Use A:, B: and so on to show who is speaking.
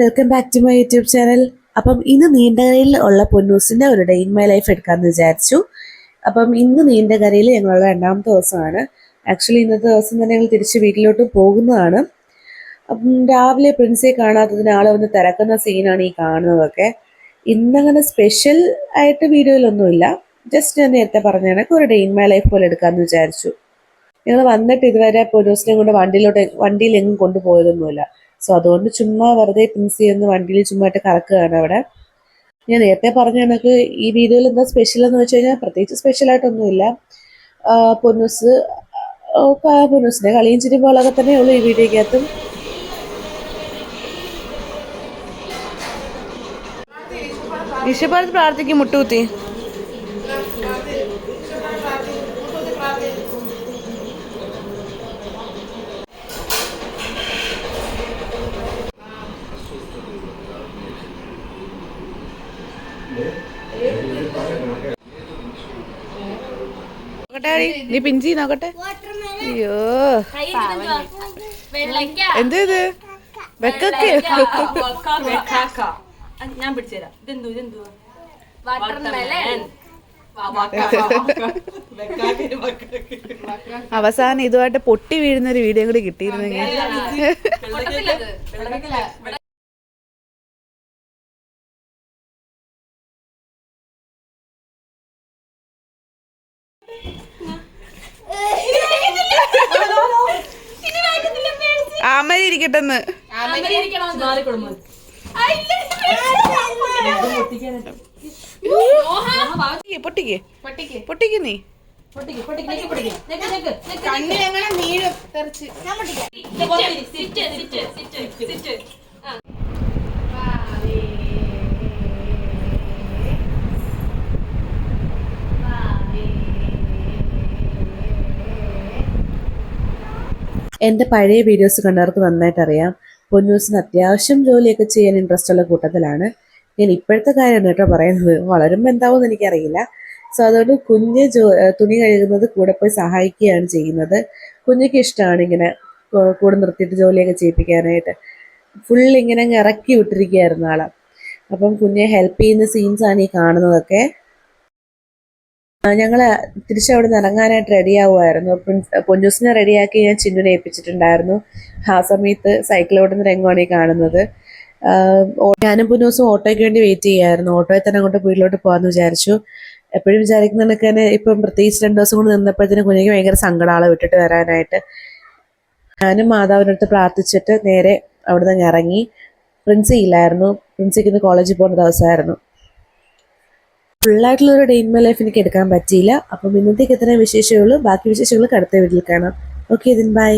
A: Welcome back to my YouTube channel. അപ്പം ഇന്ന് നീണ്ടകരയിൽ ഉള്ള പൊന്നൂസിന്റെ ഒരു ഡേ ഇൻ മൈ ലൈഫ് എടുക്കാമെന്ന് വിചാരിച്ചു. അപ്പം ഇന്ന് നീണ്ടകരയിൽ ഞങ്ങളുടെ രണ്ടാമത്തെ ദിവസമാണ്. ആക്ച്വലി ഇന്നത്തെ ദിവസം തന്നെ ഞങ്ങൾ തിരിച്ച് വീട്ടിലോട്ട് പോകുന്നതാണ്. അപ്പം രാവിലെ പ്രിൻസിയെ കാണാത്തതിന് ആൾ വന്ന് തിരക്കുന്ന സീനാണ് ഈ കാണുന്നതൊക്കെ. ഇന്നങ്ങനെ സ്പെഷ്യൽ ആയിട്ട് വീഡിയോയിലൊന്നുമില്ല. ജസ്റ്റ് ഞാൻ നേരത്തെ പറഞ്ഞ കണക്ക് ഒരു ഡേ ഇൻ മൈ ലൈഫ് പോലെ എടുക്കാമെന്ന് വിചാരിച്ചു. ഞങ്ങൾ വന്നിട്ട് ഇതുവരെ പൊന്നൂസിനെ കൊണ്ട് വണ്ടിയിലോട്ട് വണ്ടിയിൽ എങ്ങും കൊണ്ടുപോയതൊന്നുമില്ല. സോ അതുകൊണ്ട് ചുമ്മാ വെറുതെ പ്രിൻസി ഒന്ന് വണ്ടിയിൽ ചുമ്മാ ആയിട്ട് കറക്കുകയാണ് അവിടെ. ഞാൻ നേരത്തെ പറഞ്ഞ കണക്ക് ഈ വീഡിയോയിൽ എന്താ സ്പെഷ്യൽ എന്ന് വെച്ച് കഴിഞ്ഞാൽ പ്രത്യേകിച്ച് സ്പെഷ്യൽ ആയിട്ടൊന്നുമില്ല. പൊന്നൂസ് പൊന്നൂസിന്റെ കളിയും ചിരിപ്പോളൊക്കെ തന്നെ ഉള്ളു ഈ വീഡിയോക്കകത്തും
B: പറഞ്ഞ് പ്രാർത്ഥിക്കും മുട്ടുകുത്തി. നീ പിഞ്ചി നോക്കട്ടെ. അയ്യോ. എന്ത് ഇത്? വെക്കൊക്കെ.
C: ഞാൻ പിടിച്ചുതരാം. ഇതെന്തു ഇതെന്തു?
B: അവസാനം ഇതുമായിട്ട് പൊട്ടി വീഴുന്ന ഒരു വീഡിയോ കൂടി കിട്ടിയിരുന്നെങ്കിൽ. ആമരി ഇരിക്കട്ടെന്ന് പൊട്ടിക്ക്. പൊട്ടിക്ക് നീ.
A: എന്റെ പഴയ വീഡിയോസ് കണ്ടവർക്ക് നന്നായിട്ട് അറിയാം. പൊന്നൂസിന് അത്യാവശ്യം ജോലിയൊക്കെ ചെയ്യാൻ ഇൻട്രസ്റ്റ് ഉള്ള കൂട്ടത്തിലാണ്. ഞാൻ ഇപ്പോഴത്തെ കാര്യമാണ് കേട്ടോ പറയുന്നത്. വളരുമ്പോൾ എന്താവുമെന്ന് എനിക്കറിയില്ല. സോ അതുകൊണ്ട് കുഞ്ഞ് ജോ തുണി കഴുകുന്നത് കൂടെ പോയി സഹായിക്കുകയാണ് ചെയ്യുന്നത്. കുഞ്ഞിക്ക് ഇഷ്ടമാണ് ഇങ്ങനെ കൂടെ നിർത്തിയിട്ട് ജോലിയൊക്കെ ചെയ്യിപ്പിക്കാനായിട്ട്. ഫുൾ ഇങ്ങനെ ഇറക്കി വിട്ടിരിക്കുകയായിരുന്നു ആളെ. അപ്പം കുഞ്ഞെ ഹെൽപ്പ് ചെയ്യുന്ന സീൻസാണ് ഈ കാണുന്നതൊക്കെ. ഞങ്ങൾ തിരിച്ചവിടെ നിന്ന് ഇറങ്ങാനായിട്ട് റെഡി ആവുമായിരുന്നു പ്രിൻസ് പൊന്നൂസിനെ റെഡിയാക്കി ഞാൻ ചിന്നുനെ ഏൽപ്പിച്ചിട്ടുണ്ടായിരുന്നു. ആ സമയത്ത് സൈക്കിൾ ഓടുന്ന രംഗമാണ് ഈ കാണുന്നത്. ഞാനും പൊന്നൂസും ഓട്ടോയ്ക്ക് വേണ്ടി വെയിറ്റ് ചെയ്യായിരുന്നു ഓട്ടോയിൽ തന്നെ അങ്ങോട്ട് വീട്ടിലോട്ട് പോകാമെന്ന് വിചാരിച്ചു. എപ്പോഴും വിചാരിക്കുന്ന കണക്ക് തന്നെ ഇപ്പം പ്രത്യേകിച്ച് രണ്ട് ദിവസം കൊണ്ട് നിന്നപ്പോഴത്തേനും കുഞ്ഞിക്ക് ഭയങ്കര സങ്കടമാളെ വിട്ടിട്ട് വരാനായിട്ട്. ഞാനും മാതാവിനടുത്ത് പ്രാർത്ഥിച്ചിട്ട് നേരെ അവിടെ നിന്ന് ഇറങ്ങി. പ്രിൻസി ഇല്ലായിരുന്നു. പ്രിൻസിക്ക് ഇന്ന് കോളേജിൽ പോകുന്ന ദിവസമായിരുന്നു. ഫുള്ളായിട്ടുള്ളൊരു ഡേ ഇൻ മൈ ലൈഫ് എനിക്ക് എടുക്കാൻ പറ്റിയില്ല. അപ്പം ഇന്നത്തേക്ക് ഇത്രയും വിശേഷമുള്ളൂ ബാക്കി വിശേഷങ്ങൾ കടുത്ത വീട്ടിൽ കാണാം. Okay Din by